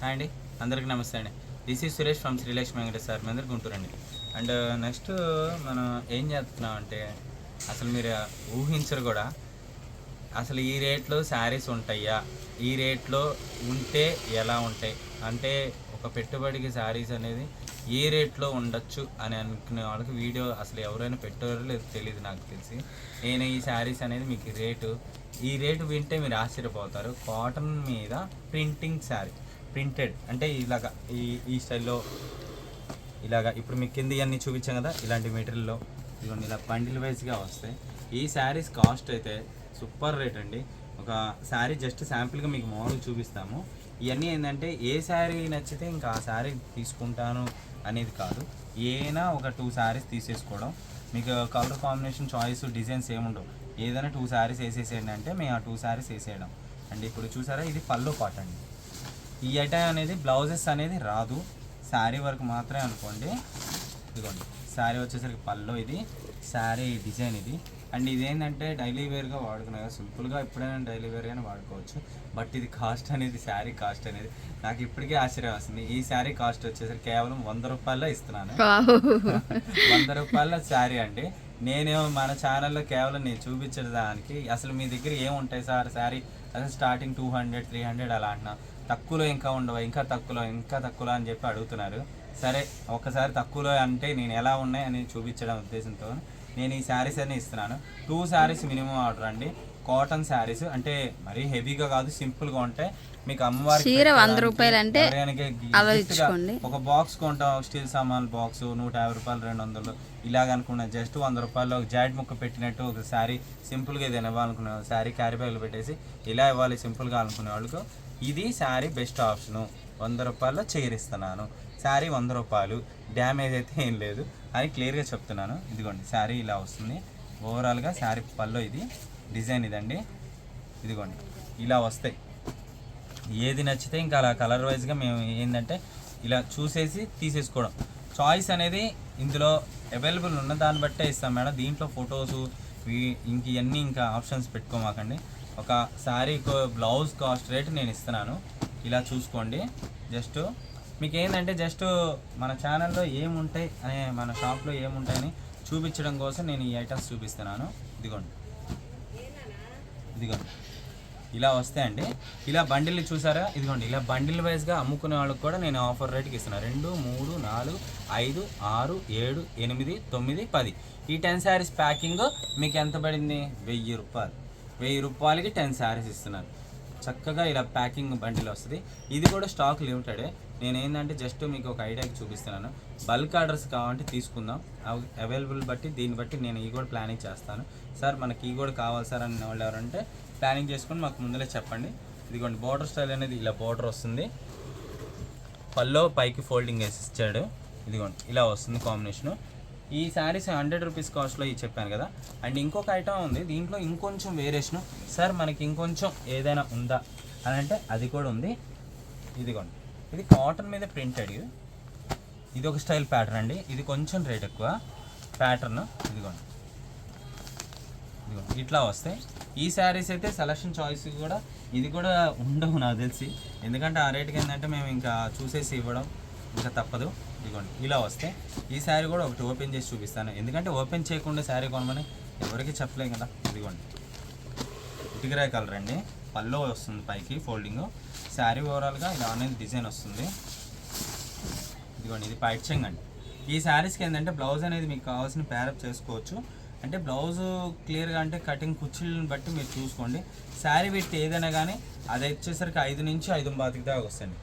Hi అండి. అందరికీ నమస్తే అండి. This is Suresh from Srilakshmi Venkatesh sir. మీ అందరు గుంటూరు అండి. అండ్ uh, నెక్స్ట్ మనం ఏం చేస్తున్నాం అంటే అసలు మీరు ఊహించరు కూడా. అసలు ఈ రేట్లో శారీస్ ఉంటాయా? ఈ రేట్లో ఉంటే ఎలా ఉంటాయి? అంటే ఒక పెట్టుబడికి శారీస్ అనేది ఏ రేట్లో ఉండొచ్చు అని అనుకునే వాళ్ళకి వీడియో అసలు ఎవరైనా పెట్టారో లేదు తెలియదు నాకు తెలిసి. నేను ఈ శారీస్ అనేది మీకు రేటు ఈ రేటు వింటే మీరు ఆశ్చర్యపోతారు. కాటన్ మీద ప్రింటింగ్ శారీ. ప్రింటెడ్ అంటే ఇలాగా ఈ ఈ స్టైల్లో ఇలాగా ఇప్పుడు మీకు కింద ఇవన్నీ చూపించాం కదా ఇలాంటి మెటీరియల్లో ఇవన్నీ ఇలా బండిల్ వైజ్గా వస్తాయి ఈ శారీస్ కాస్ట్ అయితే సూపర్ రేట్ అండి. ఒక శారీ జస్ట్ శాంపిల్గా మీకు మామూలు చూపిస్తాము. ఇవన్నీ ఏంటంటే ఏ శారీ నచ్చితే ఇంకా ఆ శారీ తీసుకుంటాను అనేది కాదు. ఏనా ఒక టూ శారీస్ తీసేసుకోవడం. మీకు కలర్ కాంబినేషన్ చాయిస్ డిజైన్స్ ఏముండవు ఏదైనా టూ శారీస్ వేసేసేయండి అంటే మేము ఆ టూ శారీస్ వేసేయడం. అండ్ ఇప్పుడు చూసారా ఇది పల్లో పాట అండి ఈ ఐటమ్ అనేది బ్లౌజెస్ అనేది రాదు. శారీ వరకు మాత్రమే అనుకోండి. ఇదిగోండి. శారీ వచ్చేసరికి పల్లో ఇది. శారీ డిజైన్ ఇది. అండ్ ఇదేంటంటే డైలీ వేర్గా వాడుకున్నా కదా. సింపుల్గా ఎప్పుడైనా డైలీ వేర్గానే వాడుకోవచ్చు. బట్ ఇది కాస్ట్ అనేది శారీ కాస్ట్ అనేది నాకు ఇప్పటికే ఆశ్చర్యం వస్తుంది ఈ శారీ కాస్ట్ వచ్చేసరికి కేవలం వంద రూపాయల్లో ఇస్తున్నాను. వంద రూపాయల శారీ అండి. నేను మన ఛానల్లో కేవలం నేను చూపించడానికి అసలు మీ దగ్గర ఏముంటాయి సార్? శారీ అసలు starting two hundred three hundred అలా అంటున్నా. తక్కువలో ఇంకా ఉండవు? ఇంకా తక్కువలో ఇంకా తక్కువలో అని చెప్పి అడుగుతున్నారు. సరే ఒకసారి తక్కువలో అంటే నేను ఎలా ఉన్నాయి అని చూపించడం ఉద్దేశంతో నేను ఈ శారీస్ అన్ని ఇస్తున్నాను. టూ శారీస్ మినిమం ఆర్డర్ అండి. కాటన్ శారీస్ అంటే మరీ హెవీగా కాదు సింపుల్గా ఉంటాయి. మీకు అమ్మవారికి చీర వంద రూపాయలు అంటే గి- గా. ఒక బాక్స్ కొంటాం స్టీల్ సామాన్ బాక్స్ నూట యాభై రూపాయలు రెండు వందలు. ఇలాగ అనుకున్నా జస్ట్ వంద రూపాయలు ఒక జాడ్ ముక్క పెట్టినట్టు ఒక శారీ సింపుల్గా ఏదైనా ఇవ్వాలనుకునే శారీ క్యారీ బ్యాగ్లు పెట్టేసి ఇలా ఇవ్వాలి సింపుల్గా అనుకునే వాళ్ళకు. ఇది శారీ బెస్ట్ ఆప్షను. వంద రూపాయల్లో చేరిస్తున్నాను శారీ వంద రూపాయలు. డ్యామేజ్ అయితే ఏం లేదు. అని క్లియర్గా చెప్తున్నాను. ఇదిగోండి శారీ ఇలా వస్తుంది. ఓవరాల్గా శారీ పల్లో ఇది డిజైన్ ఇదండి. ఇదిగోండి ఇలా వస్తాయి. ఏది నచ్చితే ఇంకా అలా కలర్ వైజ్గా మేము ఏంటంటే ఇలా చూసేసి తీసేసుకోవడం. చాయిస్ అనేది ఇందులో అవైలబుల్ ఉన్న దాన్ని బట్టే ఇస్తాం మేడం. దీంట్లో ఫొటోస్ ఇంక ఇవన్నీ ఇంకా ఆప్షన్స్ పెట్టుకోమాకండి. ఒక శారీ బ్లౌజ్ కాస్ట్ రేట్ నేను ఇస్తున్నాను. ఇలా చూసుకోండి. జస్ట్ మీకు ఏంటంటే జస్ట్ మన ఛానల్లో ఏముంటాయి అనే మన షాప్లో ఏముంటాయని చూపించడం కోసం నేను ఈ ఐటమ్స్ చూపిస్తున్నాను. ఇదిగోండి. ఇదిగోండి. ఇలా వస్తాయండి. ఇలా బండిల్ చూసారా? ఇదిగోండి. ఇలా బండిల్ వైజ్గా అమ్ముకునే వాళ్ళకి కూడా నేను ఆఫర్ రేట్కి ఇస్తున్నాను రెండు మూడు నాలుగు ఐదు ఆరు ఏడు ఎనిమిది తొమ్మిది పది. ఈ టెన్ శారీస్ ప్యాకింగ్ మీకు ఎంత పడింది? వెయ్యి రూపాయలు. వెయ్యి రూపాయలకి టెన్ శారీస్ ఇస్తున్నాను చక్కగా ఇలా ప్యాకింగ్ బండిలో వస్తుంది. ఇది కూడా స్టాక్ లిమిటెడే. నేను ఏంటంటే జస్ట్ మీకు ఒక ఐడియాకి చూపిస్తున్నాను. బల్క్ ఆర్డర్స్ కావాలంటే తీసుకుందాం. అవైలబుల్ బట్టి దీన్ని బట్టి నేను ఈ కూడా ప్లానింగ్ చేస్తాను. సార్ మనకి ఈ కూడా కావాలి సార్ అని వాళ్ళు ఎవరంటే ప్లానింగ్ చేసుకొని మాకు ముందలే చెప్పండి. ఇదిగోండి బార్డర్ స్టైల్ అనేది ఇలా బార్డర్ వస్తుంది. పల్లో పైకి ఫోల్డింగ్ వేసి ఇచ్చాడు. ఇదిగోండి ఇలా వస్తుంది కాంబినేషను. ఈ శారీస్ హండ్రెడ్ రూపీస్ కాస్ట్లో ఇది చెప్పాను కదా. అండ్ ఇంకొక ఐటమ్ ఉంది. దీంట్లో ఇంకొంచెం వేరియేషను సార్ మనకి ఇంకొంచెం ఏదైనా ఉందా? అని అంటే అది కూడా ఉంది. ఇదిగోండి. ఇది కాటన్ మీద ప్రింటెడ్ ఇది. ఒక స్టైల్ ప్యాటర్న్ అండి. ఇది కొంచెం రేట్ ఎక్కువ. ప్యాటర్న్ ఇదిగోండి. ఇదిగోండి. ఇట్లా వస్తాయి ఈ శారీస్ అయితే సెలక్షన్ చాయిస్ కూడా ఇది కూడా ఉండవు నాకు తెలిసి. ఎందుకంటే ఆ రేట్కి ఏంటంటే మేము ఇంకా చూసేసి ఇవ్వడం ఇంకా తప్పదు. ఇదిగోండి ఇలా వస్తే ఈ శారీ కూడా ఒకటి ఓపెన్ చేసి చూపిస్తాను. ఎందుకంటే ఓపెన్ చేయకుండా శారీ కొనమని ఎవరికి చెప్పలేం కదా. ఇదిగోండి ఇటుకరాయ కలర్ అండి. పల్లో వస్తుంది పైకి ఫోల్డింగ్. శారీ ఓవరాల్గా ఇలా అనేది డిజైన్ వస్తుంది. ఇదిగోండి ఇది పైట్ అండి. ఈ శారీస్కి ఏంటంటే బ్లౌజ్ అనేది మీకు కావాల్సిన ప్యారప్ చేసుకోవచ్చు. అంటే బ్లౌజ్ క్లియర్గా అంటే కటింగ్ కుర్చీలను బట్టి మీరు చూసుకోండి. శారీ పెట్టి ఏదైనా కానీ అది వచ్చేసరికి ఐదు నుంచి ఐదు బాతికి దాకా వస్తుంది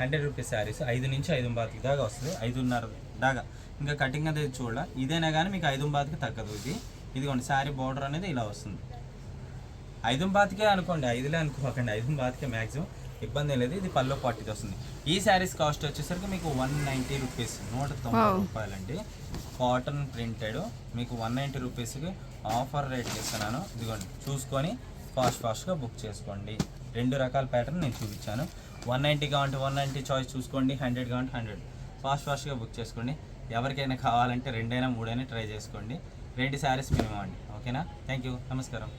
హండ్రెడ్ రూపీస్ శారీస్ ఐదు నుంచి ఐదు బాతికి దాకా వస్తుంది. ఐదున్నర దాకా. ఇంకా కటింగ్ అనేది చూడాల? ఇదైనా కానీ మీకు ఐదు బాతికి తగ్గదు ఇది. ఇదిగోండి శారీ బార్డర్ అనేది ఇలా వస్తుంది. ఐదు బాతికే అనుకోండి ఐదులే అనుకోకండి. ఐదు బాతికే మ్యాక్సిమం ఇబ్బంది లేదు. ఇది పల్లో పార్టీకి వస్తుంది. ఈ శారీస్ కాస్ట్ వచ్చేసరికి మీకు వన్ నైంటీ రూపీస్ నూట తొంభై రూపాయలండి. కాటన్ ప్రింటెడ్ మీకు వన్ నైంటీ రూపీస్కి ఆఫర్ రేట్ ఇస్తున్నాను ఇదిగోండి చూసుకొని ఫాస్ట్ ఫాస్ట్గా బుక్ చేసుకోండి. రెండు రకాల ప్యాటర్న్ నేను చూపించాను. వన్ నైంటీ కావాలంటే వన్ నైంటీ చాయిస్ చూసుకోండి హండ్రెడ్ కావాలంటే హండ్రెడ్ ఫాస్ట్ ఫాస్ట్గా బుక్ చేసుకోండి. ఎవరికైనా కావాలంటే రెండైనా మూడైనా ట్రై చేసుకోండి. రెండు శారీస్ మినిమం అండి. ఓకేనా థ్యాంక్ యూ నమస్కారం.